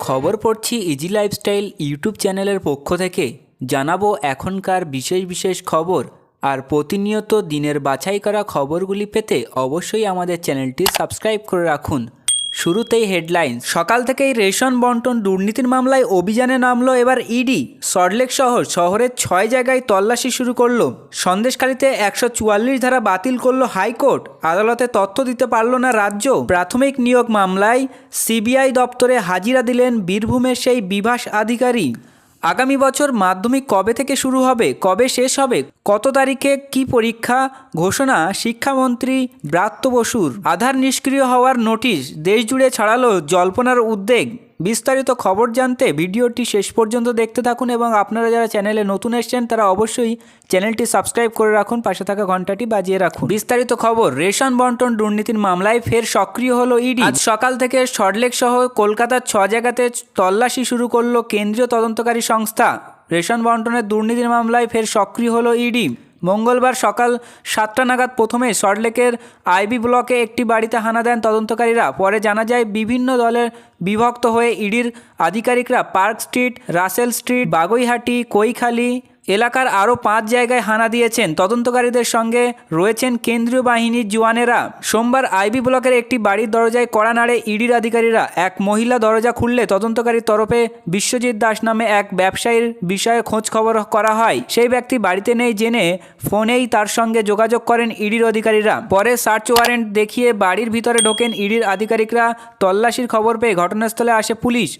খবর পড়ছি easy lifestyle YouTube চ্যানেলের পক্ষ থেকে। জানাব এখনকার বিশেষ বিশেষ খবর আর প্রতিনিয়ত দিনের বাছাই করা খবরগুলি পেতে অবশ্যই আমাদের চ্যানেলটি সাবস্ক্রাইব করে রাখুন। শুরুতেই হেডলাইন। সকাল থেকেই রেশন বন্টন দুর্নীতির মামলায় অভিযানে নামলো এবার ইডি। সল্টলেক শহর, শহরের ছয় জায়গায় তল্লাশি শুরু করল। সন্দেশখালীতে একশো চুয়াল্লিশ ধারা বাতিল করল হাইকোর্ট। আদালতে তথ্য দিতে পারল না রাজ্য। প্রাথমিক নিয়োগ মামলায় সিবিআই দপ্তরে হাজিরা দিলেন বীরভূমের সেই বিভাস আধিকারিক। আগামী বছর মাধ্যমিক কবে থেকে শুরু হবে, কবে শেষ হবে, কত তারিখে কি পরীক্ষা, ঘোষণা, শিক্ষামন্ত্রী ব্রাত্য বসুর। আধার নিষ্ক্রিয় হওয়ার নোটিশ দেশজুড়ে ছড়ালো জল্পনার উদ্বেগ। বিস্তারিত খবর জানতে ভিডিওটি শেষ পর্যন্ত দেখতে থাকুন এবং আপনারা যারা চ্যানেলে নতুন এসছেন, তারা অবশ্যই চ্যানেলটি সাবস্ক্রাইব করে রাখুন, পাশে থাকা ঘন্টাটি বাজিয়ে রাখুন। বিস্তারিত খবর, রেশন বন্টন দুর্নীতির মামলায় ফের সক্রিয় হলো ইডি। আজ সকাল থেকে সল্টলেক সহ কলকাতার ছ জায়গাতে তল্লাশি শুরু করল কেন্দ্রীয় তদন্তকারী সংস্থা। রেশন বন্টনের দুর্নীতির মামলায় ফের সক্রিয় হলো ইডি। মঙ্গলবার সকাল সাতটা নাগাদ প্রথমে সল্টলেকের আইবি ব্লকে একটি বাড়িতে হানা দেন তদন্তকারীরা। পরে জানা যায়, বিভিন্ন দলের বিভক্ত হয়ে ইডির আধিকারিকরা park street, Russell street, Baguiati, Kaikhali এলাকার আরও পাঁচ জায়গায় হানা দিয়েছেন তদন্তকারীদের সঙ্গে রয়েছেন কেন্দ্রীয় বাহিনীর জওয়ানেরা। সোমবার আইবি ব্লকের একটি বাড়ির দরজায় কড়া নাড়ে ইডির আধিকারীরা এক মহিলা দরজা খুললে তদন্তকারীর তরফে বিশ্বজিৎ দাস নামে এক ব্যবসায়ীর বিষয়ে খোঁজ খবর করা হয়। সেই ব্যক্তি বাড়িতে নেই জেনে ফোনেই তার সঙ্গে যোগাযোগ করেন ইডির অধিকারীরা পরে সার্চ ওয়ারেন্ট দেখিয়ে বাড়ির ভিতরে ঢোকেন ইডির আধিকারিকরা। তল্লাশির খবর পেয়ে ঘটনাস্থলে আসে পুলিশ।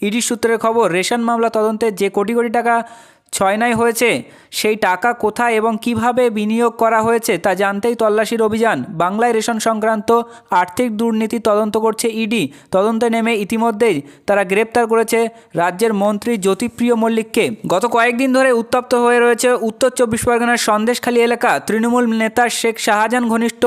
ইডির সূত্রের খবর, রেশন মামলা তদন্তে যে কোটি কোটি টাকা ছয়নাই হয়েছে সেই টাকা কোথায় এবং কীভাবে বিনিয়োগ করা হয়েছে তা জানতেই তল্লাশির অভিযান। বাংলায় রেশন সংক্রান্ত আর্থিক দুর্নীতি তদন্ত করছে ইডি। তদন্তে নেমে ইতিমধ্যেই তারা গ্রেপ্তার করেছে রাজ্যের মন্ত্রী জ্যোতিপ্রিয় মল্লিককে। গত কয়েকদিন ধরে উত্তপ্ত হয়ে রয়েছে উত্তর চব্বিশ পরগনার সন্দেশখালী এলাকা। তৃণমূল নেতা শেখ শাহজাহান ঘনিষ্ঠ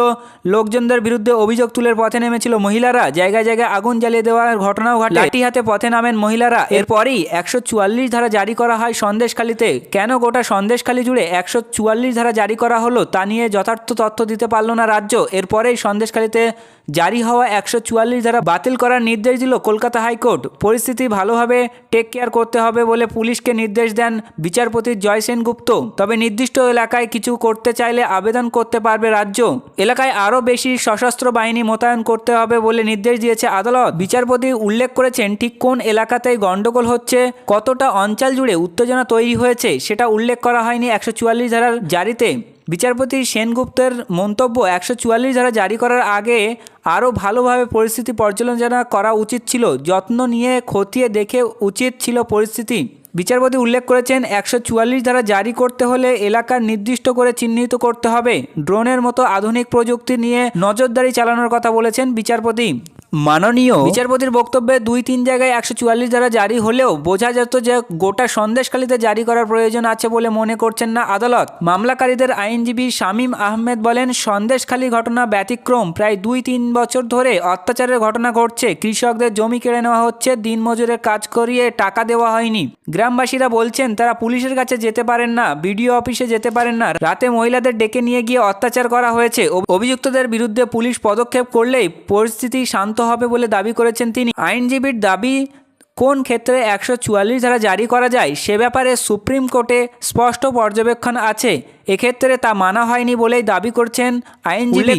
লোকজনদের বিরুদ্ধে অভিযোগ তুলের পথে নেমেছিল মহিলারা। জায়গায় জায়গায় আগুন জ্বালিয়ে দেওয়ার ঘটনাও ঘটে। লাঠি হাতে পথে নামেন মহিলারা। এরপরই একশো চুয়াল্লিশ ধারা জারি করা হয় সন্দেশখালীতে কেন গোটা সন্দেশখালী জুড়ে একশো চুয়াল্লিশ ধারা জারি করা হলো তা নিয়ে যথার্থ তথ্য দিতে পারল না রাজ্য। এরপরেই সন্দেশখালীতে জারি হওয়া একশো চুয়াল্লিশ ধারা বাতিল করার নির্দেশ দিল কলকাতা হাইকোর্ট। পরিস্থিতি ভালোভাবে টেক কেয়ার করতে হবে বলে পুলিশকে নির্দেশ দেন বিচারপতি জয় সেনগুপ্ত। তবে নির্দিষ্ট এলাকায় কিছু করতে চাইলে আবেদন করতে পারবে রাজ্য। এলাকায় আরও বেশি সশস্ত্র বাহিনী মোতায়েন করতে হবে বলে নির্দেশ দিয়েছে আদালত। বিচারপতি উল্লেখ করেছেন, ঠিক কোন এলাকাতেই গণ্ডগোল হচ্ছে, কতটা অঞ্চল জুড়ে উত্তেজনা তৈরি হয়েছে, সেটা উল্লেখ করা হয়নি একশো চুয়াল্লিশ ধারার জারিতে। বিচারপতি সেনগুপ্তের মন্তব্য একশো চুয়াল্লিশ ধারা জারি করার আগে আরও ভালোভাবে পরিস্থিতি পর্যালোচনা করা উচিত ছিল। যত্ন নিয়ে খতিয়ে দেখে উচিত ছিল পরিস্থিতি। বিচারপতি উল্লেখ করেছেন, একশো চুয়াল্লিশ ধারা জারি করতে হলে এলাকার নির্দিষ্ট করে চিহ্নিত করতে হবে। ড্রোনের মতো আধুনিক প্রযুক্তি নিয়ে নজরদারি চালানোর কথা বলেছেন বিচারপতি। মাননীয় বিচারপতির বক্তব্যে দুই তিন জায়গায় একশো চুয়াল্লিশ ধারা জারি হলেও বোঝা যেত যে গোটা সন্দেশখালীতে জারি করার প্রয়োজন আছে বলে মনে করছেন না আদালত। মামলাকারীদের আইনজীবী শামীম আহমেদ বলেন, সন্দেশখালী ঘটনা ব্যতিক্রম। প্রায় দুই তিন বছর ধরে অত্যাচারের ঘটনা ঘটছে। কৃষকদের জমি কেড়ে নেওয়া হচ্ছে, দিনমজুরের কাজ করিয়ে টাকা দেওয়া হয়নি। গ্রামবাসীরা বলছেন, তারা পুলিশের কাছে যেতে পারেন না, বিডিও অফিসে যেতে পারেন না। রাতে মহিলাদের ডেকে নিয়ে গিয়ে অত্যাচার করা হয়েছে। অভিযুক্তদের বিরুদ্ধে পুলিশ পদক্ষেপ করলেই পরিস্থিতি শান্ত হবে বলে দাবি করেছেন তিনি। আইনজীবীর দাবি, কোন ক্ষেত্রে একশো চুয়াল্লিশ ধারা জারি করা যায় সে ব্যাপারে সুপ্রিম কোর্টে স্পষ্ট পর্যবেক্ষণ আছে। এক্ষেত্রে তা মানা হয়নি বলেই দাবি করছেন আইনজীবী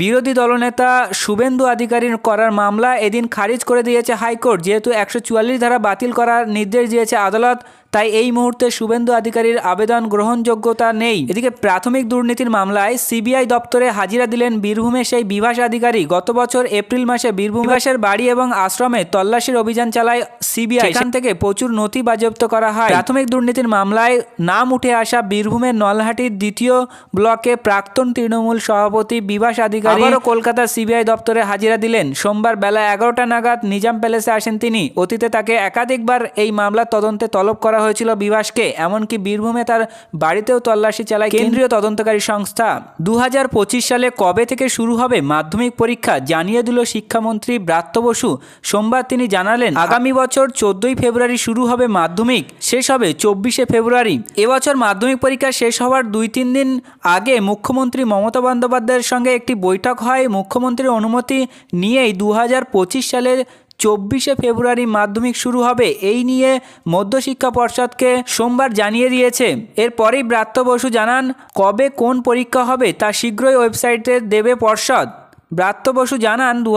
বিরোধী দলনেতা শুভেন্দু অধিকারীর করার মামলা এদিন খারিজ করে দিয়েছে হাইকোর্ট। যেহেতু একশো চুয়াল্লিশ ধারা বাতিল করার নির্দেশ দিয়েছে আদালত তাই এই মুহূর্তে শুভেন্দু অধিকারীর আবেদন গ্রহণযোগ্যতা নেই। এদিকে প্রাথমিক দুর্নীতির মামলায় সিবিআই দপ্তরে হাজিরা দিলেন বীরভূমের সেই বিভাস আধিকারী। গত বছর এপ্রিল মাসে বীরভূম বিভাসের বাড়ি এবং আশ্রমে তল্লাশির অভিযান চালায় সিবিআই। এখান থেকে প্রচুর নথি বাজেয়াপ্ত করা হয়। প্রাথমিক দুর্নীতির মামলায় নাম উঠে আসা বীরভূমের নলহাটির দ্বিতীয় ব্লকে প্রাক্তন তৃণমূল সভাপতি, বিভাস আধিকারী কলকাতা সিবিআই দপ্তরে হাজিরা দিলেন। সোমবার বেলা এগারোটা নাগাদ নিজাম প্যালেসে আসেন তিনি। অতীতে তাকে একাধিকবার এই মামলার তদন্তে তলব করা হয়েছিল বিভাসকে। এমনকি বীরভূমে তার বাড়িতেও তল্লাশি চালায় কেন্দ্রীয় তদন্তকারী সংস্থা। দু হাজার পঁচিশ সালে কবে থেকে শুরু হবে মাধ্যমিক পরীক্ষা জানিয়ে দিল শিক্ষামন্ত্রী ব্রাত্য বসু। সোমবার তিনি জানালেন, আগামী বছর চোদ্দই ফেব্রুয়ারি শুরু হবে মাধ্যমিক, শেষ হবে চব্বিশে ফেব্রুয়ারি। এবছর মাধ্যমিক পরীক্ষা শেষ হওয়ার দুই তিন দিন আগে মুখ্যমন্ত্রী মমতা বন্দ্যোপাধ্যায়ের সঙ্গে একটি বৈঠক হয়। মুখ্যমন্ত্রীর অনুমতি নিয়েই দু হাজার পঁচিশ সালের চব্বিশে ফেব্রুয়ারি মাধ্যমিক শুরু হবে। এই নিয়ে মধ্যশিক্ষা পর্ষদকে সোমবার জানিয়ে দিয়েছে। এরপরেই ব্রাত্য বসু জানান, কবে কোন পরীক্ষা হবে তা শীঘ্রই ওয়েবসাইটে দেবে পর্ষদ। ব্রাত্য বসু জানান দু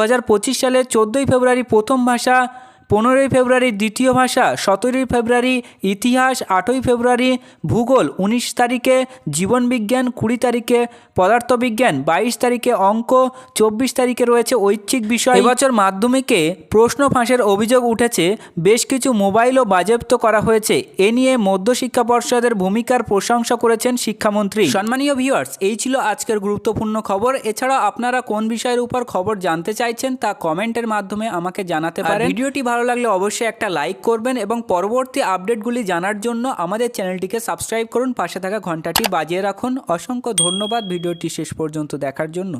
সালের চোদ্দোই ফেব্রুয়ারি প্রথম ভাষা পনেরোই ফেব্রুয়ারি দ্বিতীয় ভাষা সতেরোই ফেব্রুয়ারি ইতিহাস আটই ফেব্রুয়ারি ভূগোল উনিশ তারিখে জীবনবিজ্ঞান কুড়ি তারিখে পদার্থবিজ্ঞান বাইশ তারিখে অঙ্ক চব্বিশ তারিখে রয়েছে ঐচ্ছিক বিষয়। এবছর মাধ্যমিকে প্রশ্ন ফাঁসের অভিযোগ উঠেছে। বেশ কিছু মোবাইলও বাজেয়াপ্ত করা হয়েছে। এ নিয়ে মধ্যশিক্ষা পর্ষদের ভূমিকার প্রশংসা করেছেন শিক্ষামন্ত্রী। সম্মানীয় ভিউয়ার্স এই ছিল আজকের গুরুত্বপূর্ণ খবর। এছাড়া আপনারা কোন বিষয়ের উপর খবর জানতে চাইছেন তা কমেন্টের মাধ্যমে আমাকে জানাতে পারেন। ভিডিওটি ভালো লাগলে অবশ্যই একটা লাইক করবেন এবং পরবর্তী আপডেটগুলি জানার জন্য আমাদের চ্যানেলটিকে সাবস্ক্রাইব করুন, পাশে থাকা ঘন্টাটি বাজিয়ে রাখুন। অসংখ্য ধন্যবাদ ভিডিওটি শেষ পর্যন্ত দেখার জন্য।